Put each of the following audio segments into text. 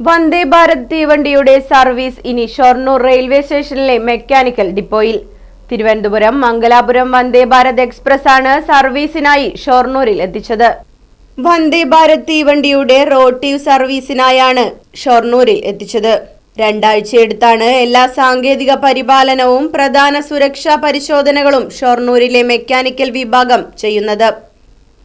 വന്ദേ ഭാരത് തീവണ്ടിയുടെ സർവീസ് ഇനി ഷൊർണൂർ റെയിൽവേ സ്റ്റേഷനിലെ മെക്കാനിക്കൽ ഡിപ്പോയിൽ. തിരുവനന്തപുരം മംഗലാപുരം വന്ദേ ഭാരത് എക്സ്പ്രസ് ആണ് സർവീസിനായി ഷൊർണൂരിൽ എത്തിച്ചത്. വന്ദേ ഭാരത് തീവണ്ടിയുടെ റോട്ടീവ് സർവീസിനായാണ് ഷൊർണൂരിൽ എത്തിച്ചത്. രണ്ടാഴ്ചയെടുത്താണ് എല്ലാ സാങ്കേതിക പരിപാലനവും പ്രധാന സുരക്ഷാ പരിശോധനകളും ഷൊർണൂരിലെ മെക്കാനിക്കൽ വിഭാഗം ചെയ്യുന്നത്.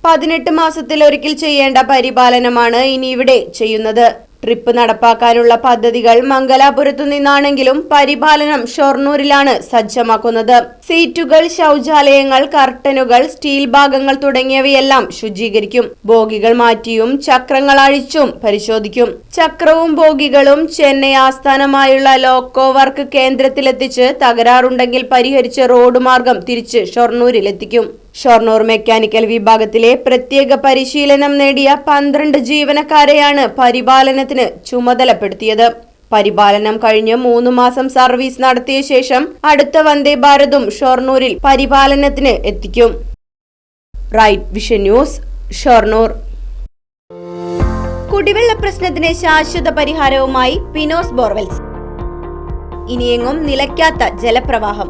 പതിനെട്ട് മാസത്തിലൊരിക്കൽ ചെയ്യേണ്ട പരിപാലനമാണ് ഇനി ഇവിടെ ചെയ്യുന്നത്. ട്രിപ്പ് നടപ്പാക്കാനുള്ള പദ്ധതികൾ മംഗലാപുരത്തു നിന്നാണെങ്കിലും പരിപാലനം ഷൊർണൂരിലാണ് സജ്ജമാക്കുന്നത്. സീറ്റുകൾ ശൗചാലയങ്ങൾ കർട്ടനുകൾ സ്റ്റീൽ ഭാഗങ്ങൾ തുടങ്ങിയവയെല്ലാം ശുചീകരിക്കും. ബോഗികൾ മാറ്റിയും ചക്രങ്ങൾ അഴിച്ചും പരിശോധിക്കും. ചക്രവും ബോഗികളും ചെന്നൈ ആസ്ഥാനമായുള്ള ലോക്കോ വർക്ക് കേന്ദ്രത്തിലെത്തിച്ച് തകരാറുണ്ടെങ്കിൽ പരിഹരിച്ച് റോഡ് മാർഗം തിരിച്ച് ഷൊർണൂരിലെത്തിക്കും. ഷൊർണൂർ മെക്കാനിക്കൽ വിഭാഗത്തിലെ പ്രത്യേക പരിശീലനം നേടിയ പന്ത്രണ്ട് ജീവനക്കാരെയാണ് പരിപാലനത്തിന് ചുമതലപ്പെടുത്തിയത്. പരിപാലനം കഴിഞ്ഞ് മൂന്ന് മാസം സർവീസ് നടത്തിയ ശേഷം അടുത്ത വന്ദേ ഭാരതും ഷൊർണൂരിൽ പരിപാലനത്തിന് എത്തിക്കും. Right vision news Shoranur. കുടിവെള്ള പ്രശ്നത്തിന് ശാശ്വത പരിഹാരവുമായി പിനോസ് ബോർവെൽസ്. ഇനിയെങ്ങും നിലയ്ക്കാത്ത ജലപ്രവാഹം.